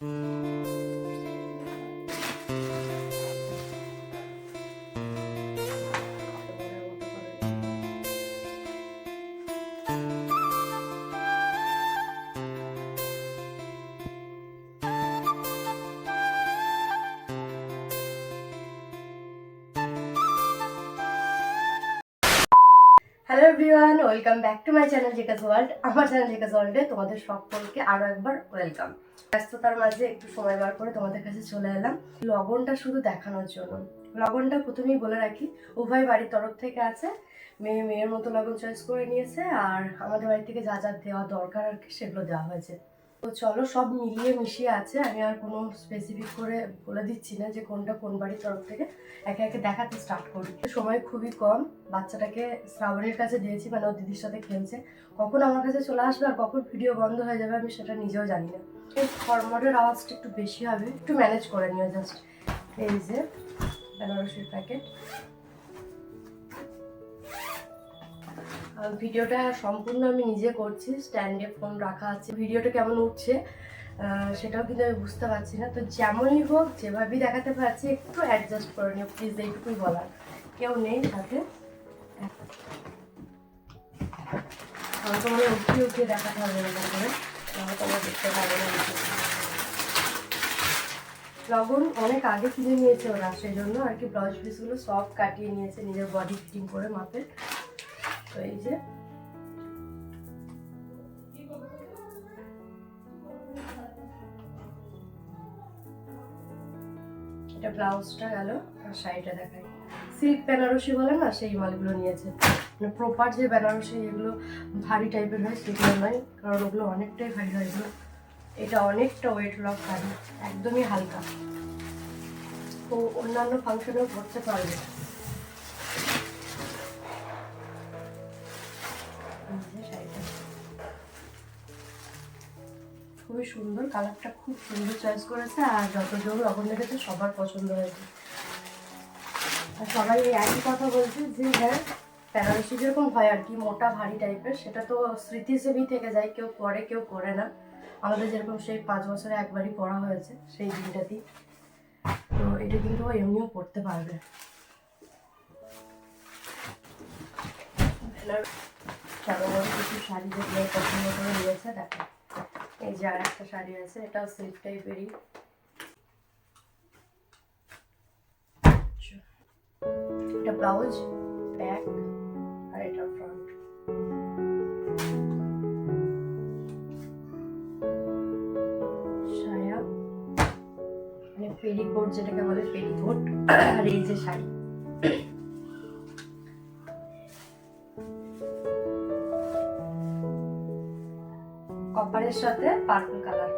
Mm. Welcome back to my channel জিকাস world আমার চ্যানেল জিকাস ওয়ার্ল্ডে তোমাদের সকলকে আরও একবার ওয়েলকাম ব্যস্ততার মাঝে একটু সময় বার করে তোমাদের কাছে চলে এলাম। লগনটা শুধু দেখানোর জন্য। লগনটা প্রথমেই বলে রাখি, উভয় বাড়ির তরফ থেকে আছে। মেয়ে, মেয়ের মতো লগন চয়েস করে নিয়েছে, আর আমাদের বাড়ি থেকে যা যা দেওয়া দরকার আর কি, সেগুলো দেওয়া হয়েছে। তো চলো সব মিলিয়ে মিশিয়ে আছে। আমি আর কোনো স্পেসিফিক করে বলে দিচ্ছি না যে কোনটা কোন বাড়ির তরফ থেকে। একে একে দেখাতে স্টার্ট করি। সময় খুবই কম। বাচ্চাটাকে শ্রাবণীর কাছে দিয়েছি মানে ওর দিদির সাথে খেলছে। কখন আমার কাছে চলে আসবে আর কখন ভিডিও বন্ধ হয়ে যাবে আমি সেটা নিজেও জানি না। এই ফরমোডের আওয়াজটা একটু বেশি হবে। একটু ম্যানেজ করে নিও জাস্ট এই যে, বেনারসির প্যাকেট ভিডিওটা সম্পূর্ণ আমি নিজে করছি স্ট্যান্ডে ফোন রাখা আছে। ভিডিওটা কেমন উঠছে সেটাও কিন্তু আমি বুঝতে পারছি না। তো যেমনই হোক যেভাবেই দেখাতে পারছি, একটু অ্যাডজাস্ট করে নিও প্লিজ এইটুকুই বলার। কেউ নেই সাথে? আমার তো মনে হয় উঠিয়ে উঠিয়ে দেখাতে হবে এরকম করে তোমরা দেখতে পাবে না। লগন অনেক আগে কিনে নিয়েছে ওরা, সেই জন্য আর কি ব্লাউজ পিসগুলো সব কাটিয়ে নিয়েছে, নিজের বডি ফিটিং করে মাপের যে। এটা ব্লাউজটা গেল, আর শাড়িটা দেখাই। সিল্ক বেনারসি বলে না, সেই মালগুলো নিয়েছে। মানে প্রপার যে বেনারসি যেগুলো ভারী টাইপের হয়, সেগুলো নয়, কারণ ওগুলো অনেকটাই ভারী হয় এগুলো। এটা অনেকটা ওয়েট লক শাড়ি একদমই হালকা। তো অন্যান্য ফাংশনেও করতে পারবে। খুবই সুন্দর, কালারটা খুব সুন্দর চয়েস করেছে আর যতজন লবণ লেগেছে সবার পছন্দ হয়েছে। আর সবাই এই একই কথা বলছে যে হ্যাঁ বেনারসি যেরকম হয় আর কি, মোটা ভারী টাইপের সেটা তো স্মৃতি হিসেবেই থেকে যায়, কেউ পরে কেউ করে না। আমাদের যেরকম সেই পাঁচ বছরে একবারই পড়া হয়েছে সেই দিনটাতেই। তো এটা কিন্তু ও এমনিও পড়তে পারবে। কিছু শাড়ি যেগুলো পছন্দ করে নিয়েছে দেখো এই যে আর একটা শাড়ি আছে, এটাও সিল্ক টাইপেরই এটা ব্লাউজ ব্যাক আর এটা ফ্রন্ট সায়া মানে পেরিকোট যেটাকে বলে, পেরিকোট, আর এই যে শাড়ি। কপারের সাথে পার্পল কালার।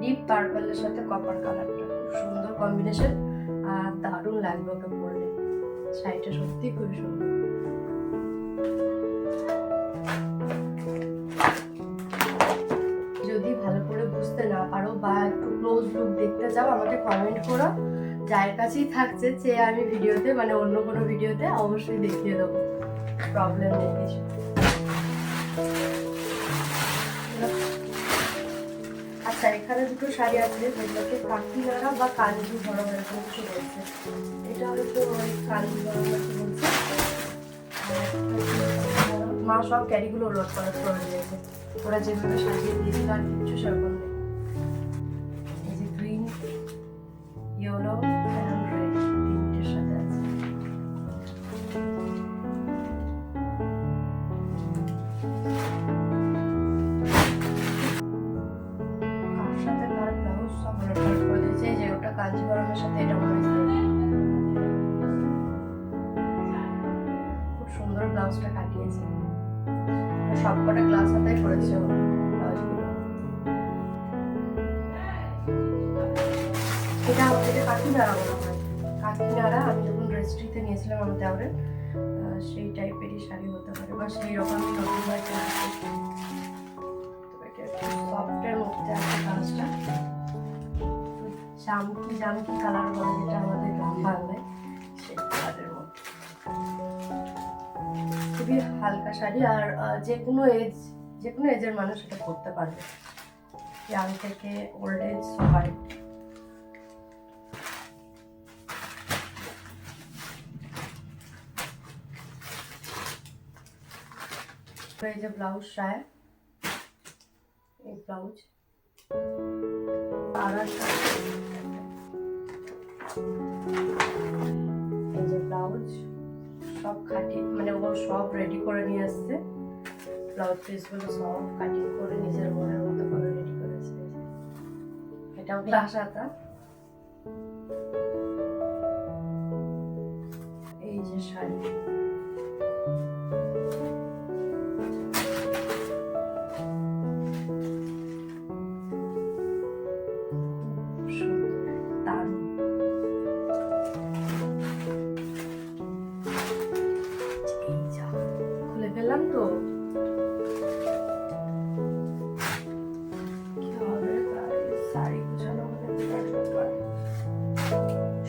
ডিপ পার্পলের সাথে কপার কালারটা খুব সুন্দর কম্বিনেশন। আর দারুণ লাগবে ওকে পরলে। শাড়িটা সত্যি খুব সুন্দর। যদি ভালো করে বুঝতে না পারো বা একটু ক্লোজ লুক দেখতে চাও, আমাকে কমেন্ট করো। যার কাছেই থাকছে চেয়ে আমি ভিডিওতে মানে অন্য কোনো ভিডিওতে অবশ্যই দেখিয়ে দেবো। প্রবলেম নেই, কিছু আচ্ছা এখানে দুটো শাড়ি আছে, যেগুলোকে কাকিনাড়া বা কাঞ্জি বরং এরকম কিছু বলছে এটা হয়তো ওই কাঞ্জি বরং কি বলছে মা সব ক্যারিগুলো লোড করা করে দিয়েছে। ওরা যেভাবে সাজিয়ে দিয়েছিল আর কিচ্ছু সেরকম নেই। এই যে গ্রিন, ইয়েলো ওটা কাঞ্জিবরমের সাথে এটা মনে খুব সুন্দর ব্লাউজটা কাটিয়েছে। সব কটা গ্লাস হাতায় করেছে এটা আমাদের কাকিনাড়া মনে হয় কাকিনাড়া, আমি যখন রেজিস্ট্রিতে নিয়েছিলাম আমার দেওয়ারের সেই টাইপেরই শাড়ি হতে পারে বা সেই রকমই নতুন সফটের মধ্যে আছে কাজটা জামকি জামকি কালার বলে যেটা আমাদের গ্রাম বাংলায় সেই কালারের মধ্যে। খুবই হালকা শাড়ি আর যে কোনো এজ যে কোনো এজের মানুষ এটা পরতে পারবে। ইয়াং থেকে ওল্ড এজ সবাই। এই যে ব্লাউজ সায়া এই ব্লাউজ আর খাটি মানে ও সব রেডি করে নিয়ে আসছে। ব্লাউজ পিসগুলো সব কাটিং করে নিজের মনের মতো করে রেডি করেছে এটাও ক্লাস হাতা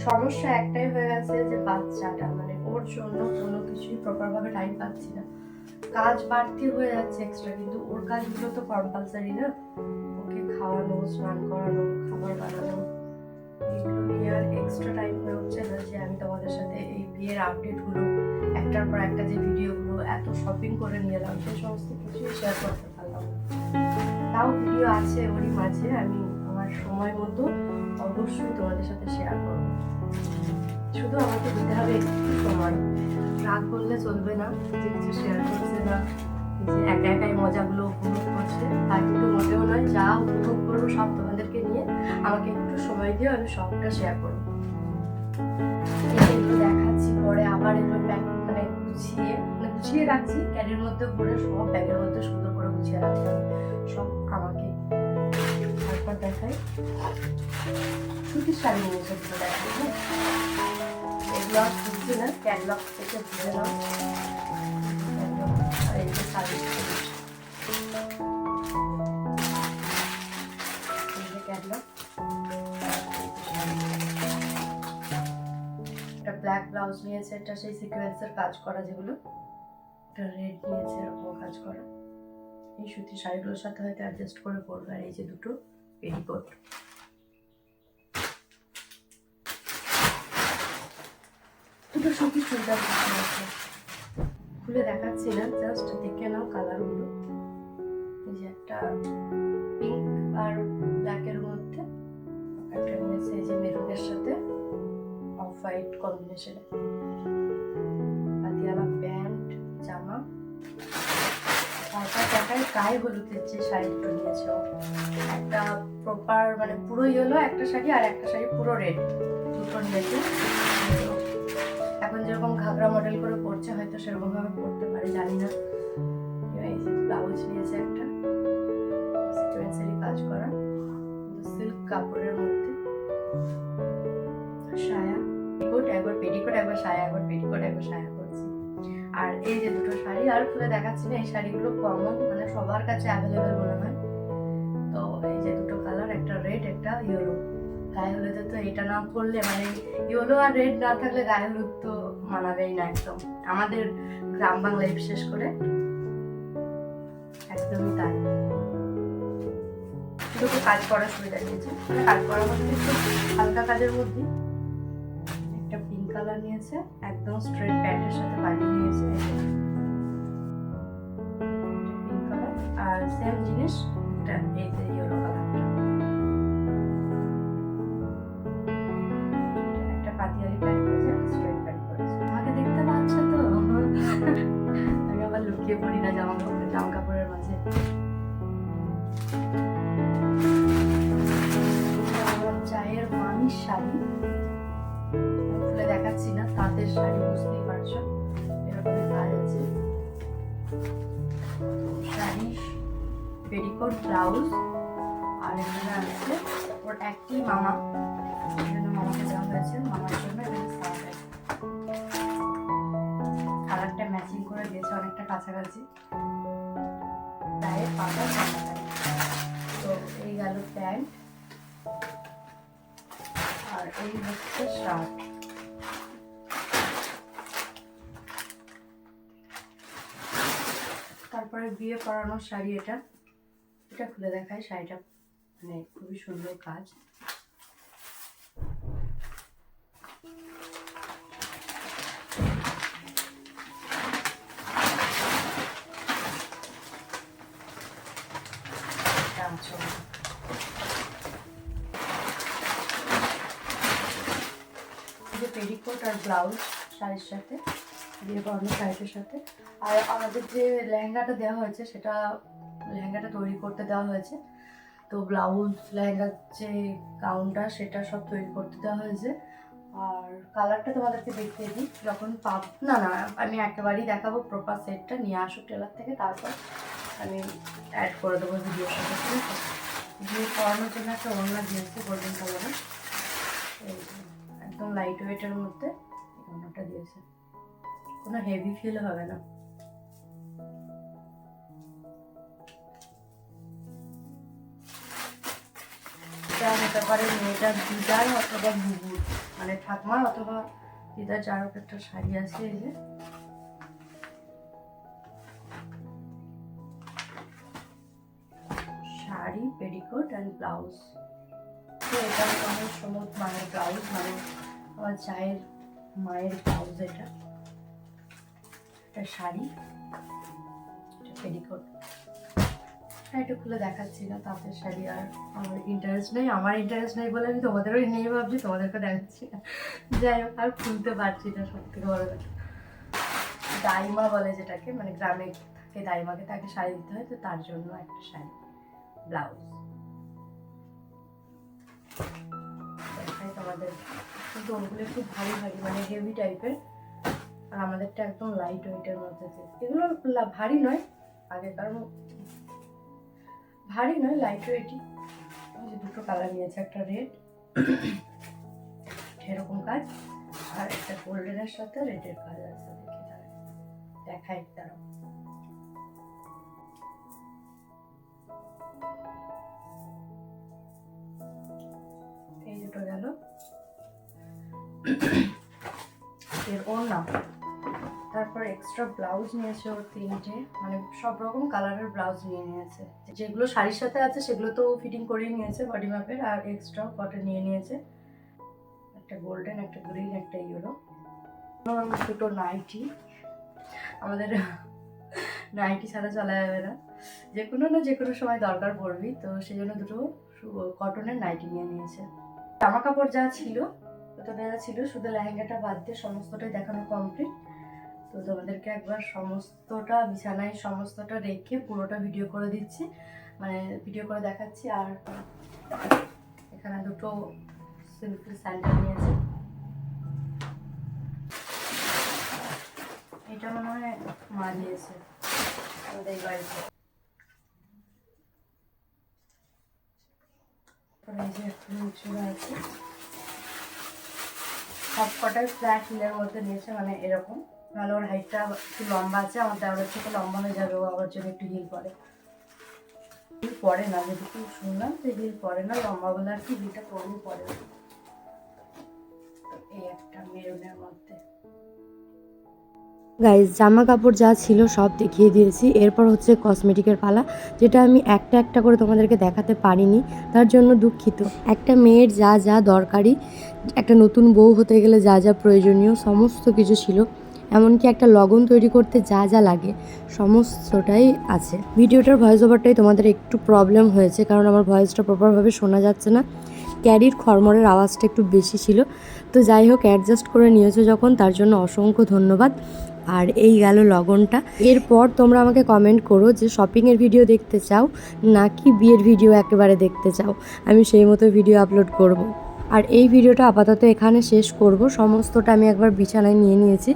সমস্যা একটাই হয়ে গেছে যে বাচ্চাটা মানে ওর জন্য কোনো কিছুই প্রপার ভাবে টাইম পাচ্ছি না। কাজ বাড়তি হয়ে যাচ্ছে এক্সট্রা কিন্তু ওর কাজগুলো তো কম্পালসারি না। ওকে খাওয়ানো, স্নান করানো, খাবার বানানো নিয়ে আর এক্সট্রা টাইম হয়ে উঠছে না যে আমি তোমাদের সাথে এই বিয়ের আপডেটগুলো একটার পর একটা যে ভিডিওগুলো এত শপিং করে নিয়ে এলাম সেই সমস্ত কিছুই শেয়ার করতে পারলাম তাও ভিডিও আছে ওরই মাঝে, আমি আমার সময় মতো অবশ্যই তোমাদের সাথে শেয়ার করব। শুধু আমাকে দিতে হবে একটু সময়। রাগ করলে চলবে না, যে কিছু শেয়ার করছে না একা একাই মজাগুলো উপভোগ করছে তা কিন্তু মোটেও নয়, যা উপভোগ করব সব তোমাদেরকে নিয়ে আমাকে একটু সময় দিও, আমি সবটা শেয়ার করব। দেখাচ্ছি, পরে আবার এগুলো ব্যাগ মানে গুছিয়ে মানে গুছিয়ে রাখছি ক্যারির মধ্যে ভরে সব ব্যাগের মধ্যে সুন্দর করে গুছিয়ে রাখছি। সব তারপর দেখাই। সুতির শাড়ি নিয়ে সেগুলো দেখাই? এগুলো আর খুঁজছি না ক্যাটলগ থেকে বুঝে নাও। আর একটা ব্ল্যাক ব্লাউজ নিয়েছে, এটা সেই সিকোয়েন্সের কাজ করা যেগুলো। এটা রেড নিয়েছে এরকম কাজ করা। এই সুতির শাড়িগুলোর সাথে হয়তো অ্যাডজাস্ট করে পরবে, আর এই যে দুটো। পেটিকোট দুটো চুড়িদার আছে খুলে দেখাচ্ছি না জাস্ট দেখে নাও কালারগুলো এই একটা পিঙ্ক আর ব্ল্যাকের মধ্যে, একটা নিয়েছে এই যে মেরুনের সাথে অফ হোয়াইট কম্বিনেশনে পাতিয়ালা প্যান্ট, জামা, তারপর গায়ে হলুদের যে শাড়ি দুটো নিয়েছে। একটা প্রপার মানে পুরো ইয়েলো একটা শাড়ি আর একটা শাড়ি পুরো রেড দুটো নিয়েছে এখন যেরকম ঘাগরা মডেল করে পরছে, হয়তো সেরকম ভাবে পরতে পারে, জানি না। এই ব্লাউজ নিয়েছে একটা সিকোয়েন্সেরই কাজ করা। সিল্ক কাপড়ের মধ্যে। সায়া। একবার পেটিকোট একবার সায়া, একবার পেটিকোট একবার সায়া। শাড়ি আর খুলে দেখাচ্ছি না, এই শাড়িগুলো কমন মানে সবার কাছে অ্যাভেলেবেল মনে হয়। তো এই যে দুটো কালার একটা রেড একটা ইয়েলো গায়ে হলুদে তো এটা না পরলে মানে ইয়েলো আর রেড না থাকলে গায়ে হলুদ তো মানাবেই না একদম। আমাদের গ্রাম বাংলায় বিশেষ করে একদমই তাই। দুটো কাজ করার সুবিধা দিয়েছে মানে কাজ করার মধ্যে হালকা কাজের মধ্যে। একটা পিঙ্ক কালার নিয়েছে, একদম স্ট্রেট প্যান্টের সাথে বানিয়ে নিয়েছে। সেম জিনিস এটা এই যে ইয়েলো কালারটা একটা পাতিয়ালি প্যান্ট করেছে একটা স্ট্রেট প্যান্ট করেছে আমাকে দেখতে পাচ্ছ তো আমি আবার লুকিয়ে পড়ি না জামা কাপড় জামা কাপড়ের মাঝে চায়ের মামির শাড়ি খুলে দেখাচ্ছি না তাঁতের শাড়ি বুঝতেই পারছ এরকমই কাজ আছে শাড়ি পেটিকোট ব্লাউজ আর এখানে আছে ওর একটি মামা। এই জন্য মামাকে দেওয়া হয়েছে, মামার জন্য এখানে কালারটা ম্যাচিং করে দিয়েছে অনেকটা কাছাকাছি। গায়ে পাতা তো এই গেল প্যান্ট। আর এই হচ্ছে শার্ট। তারপরে বিয়ে পরানোর শাড়ি এটা। এটা খুলে দেখায়, শাড়িটা মানে খুবই সুন্দর কাজ। যে পেরিকোট আর ব্লাউজ শাড়ির সাথে দিয়ে পরানো শাড়িটার সাথে। আর আমাদের যে লেহেঙ্গাটা দেওয়া হয়েছে, সেটা লেহেঙ্গাটা তৈরি করতে দেওয়া হয়েছে। তো ব্লাউজ, লেহেঙ্গার যে গাউনটা, সেটা সব তৈরি করতে দেওয়া হয়েছে। আর কালারটা তোমাদেরকে দেখিয়ে দিই। যখন পাব না না, আমি একেবারেই দেখাবো প্রপার সেটটা নিয়ে আসুক টেলার থেকে, তারপর আমি অ্যাড করে দেবো ভিডিওর সাথে ঠিক আছে? দিয়ে পরানোর জন্য একটা ওড়না দিয়েছি গোল্ডেন কালারের একদম লাইট ওয়েটের মধ্যে ওড়নাটা দিয়েছে। কোনো হেভি ফিল হবে না। এটা হতে পারে মেয়েটার দিদার অথবা বুবুর মানে ঠাকুমার অথবা দিদার যার একটা শাড়ি আছে এই যে। শাড়ি পেডিকোট অ্যান্ড ব্লাউজ তো এটা আমার সমুদ মায়ের ব্লাউজ মানে আমার চায়ের মায়ের ব্লাউজ এটা। এটা শাড়ি, এটা পেটিকোট। একটু খুলে দেখাচ্ছি না তাঁতের শাড়ি আর আমার ইন্টারেস্ট নেই। আমার ইন্টারেস্ট নেই বলে আমি তোমাদেরও নেই ভাবছি তোমাদেরকে দেখাচ্ছি। না যাই হোক, আর খুলতে পারছি না সব থেকে বড় কথা। দাইমা বলে যেটাকে মানে গ্রামে থাকে, দাইমাকে তাকে শাড়ি দিতে হয়, তো তার জন্য একটা শাড়ি, ব্লাউজ। দেখাই তোমাদের। কিন্তু ওগুলো একটু ভারী ভারী মানে হেভি টাইপের আর আমাদেরটা একদম লাইট ওয়েটের মধ্যে। এগুলো ভারী নয়, আগেকার ভারী নয় লাইট ওয়েটই যে দুটো কালার নিয়েছে, একটা রেড এরকম কাজ। আর একটা গোল্ডেনের সাথে রেডের কাজ আছে। দেখাই দাঁড়াও এই দুটো গেল। এর ওর না তারপর এক্সট্রা ব্লাউজ নিয়েছে ওর তিনটে। মানে সব রকম কালারের ব্লাউজ নিয়ে নিয়েছে। যেগুলো শাড়ির সাথে আছে, সেগুলো তো ফিটিং করেই নিয়েছে বডি মাপের আর এক্সট্রা কটন নিয়ে নিয়েছে। একটা গোল্ডেন একটা গ্রিন একটা ইয়েলো দুটো নাইটি আমাদের নাইটি ছাড়া চলা যাবে না। যে কোনো না যে কোনো সময় দরকার পড়বি তো সেই জন্য দুটো কটনের নাইটি নিয়ে নিয়েছে। জামা কাপড় যা ছিল, ওটা যা ছিল, শুধু লেহেঙ্গাটা বাদ দিয়ে সমস্তটাই দেখানো কমপ্লিট তো তোমাদেরকে একবার সমস্তটা বিছানায় সমস্তটা রেখে পুরোটা ভিডিও করে দিচ্ছি। মানে ভিডিও করে দেখাচ্ছি আর এখানে দুটো সিম্পল স্যান্ডেল নিয়েছে। এটা মনে হয় মা দিয়েছে। আমাদের বাড়িতে। সব কটাই ফ্ল্যাট হিলের মধ্যে নিয়েছে মানে এরকম। নাহলে ওর হাইটটা একটু লম্বা আছে, আমার দেওয়ার থেকে লম্বা হয়ে যাবে, ও আবার জন্য একটু হিল পরে। হিল পরে না যেটুকু শুনলাম যে হিল পরে না, লম্বা বলে আর কি হিলটা কমই পরে। এই একটা মেরুনের মধ্যে। গাইজ জামা কাপড় যা ছিল সব দেখিয়ে দিয়েছি। এরপর হচ্ছে কসমেটিকের পালা, যেটা আমি একটা একটা করে তোমাদেরকে দেখাতে পারিনি, তার জন্য দুঃখিত। একটা মেয়ের যা যা দরকারি, একটা নতুন বউ হতে গেলে যা যা প্রয়োজনীয়, সমস্ত কিছু ছিল। এমনকি একটা লগন তৈরি করতে যা যা লাগে, সমস্তটাই আছে। ভিডিওটার ভয়েস ওভারটাই তোমাদের একটু প্রবলেম হয়েছে, কারণ আমার ভয়েসটা প্রপারভাবে শোনা যাচ্ছে না। ক্যারির খরমরের আওয়াজটা একটু বেশি ছিল। তো যাই হোক অ্যাডজাস্ট করে নিয়েছো যখন, তার জন্য অসংখ্য ধন্যবাদ। আর এই গেল লগনটা। এরপর তোমরা আমাকে কমেন্ট করো যে শপিংয়ের ভিডিও দেখতে চাও, নাকি বিয়ের ভিডিও একেবারে দেখতে চাও। আমি সেই মতো ভিডিও আপলোড করব। আর এই ভিডিওটা আপাতত এখানে শেষ করব। সমস্তটা আমি একবার বিছানায় নিয়ে নিয়েছি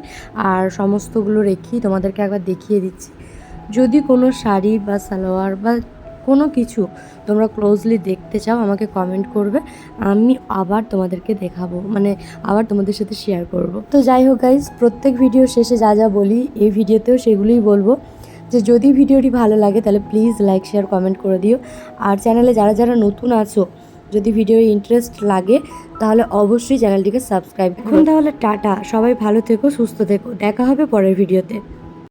আর সমস্তগুলো রেখেই তোমাদেরকে একবার দেখিয়ে দিচ্ছি। যদি কোনো শাড়ি বা সালোয়ার বা কোনো কিছু তোমরা ক্লোজলি দেখতে চাও, আমাকে কমেন্ট করবে। আমি আবার তোমাদেরকে দেখাবো মানে আবার তোমাদের সাথে শেয়ার করব। তো যাই হোক গাইজ প্রত্যেক ভিডিও শেষে যা যা বলি, এই ভিডিওতেও সেগুলোই বলব। যে যদি ভিডিওটি ভালো লাগে, তাহলে প্লিজ লাইক শেয়ার কমেন্ট করে দিও। আর চ্যানেলে যারা যারা নতুন আছো যদি ভিডিও ইন্টারেস্ট লাগে, তাহলে অবশ্যই চ্যানেলটিকে সাবস্ক্রাইব এখন তাহলে টাটা। সবাই ভালো থেকো, সুস্থ থেকো। দেখা হবে পরের ভিডিওতে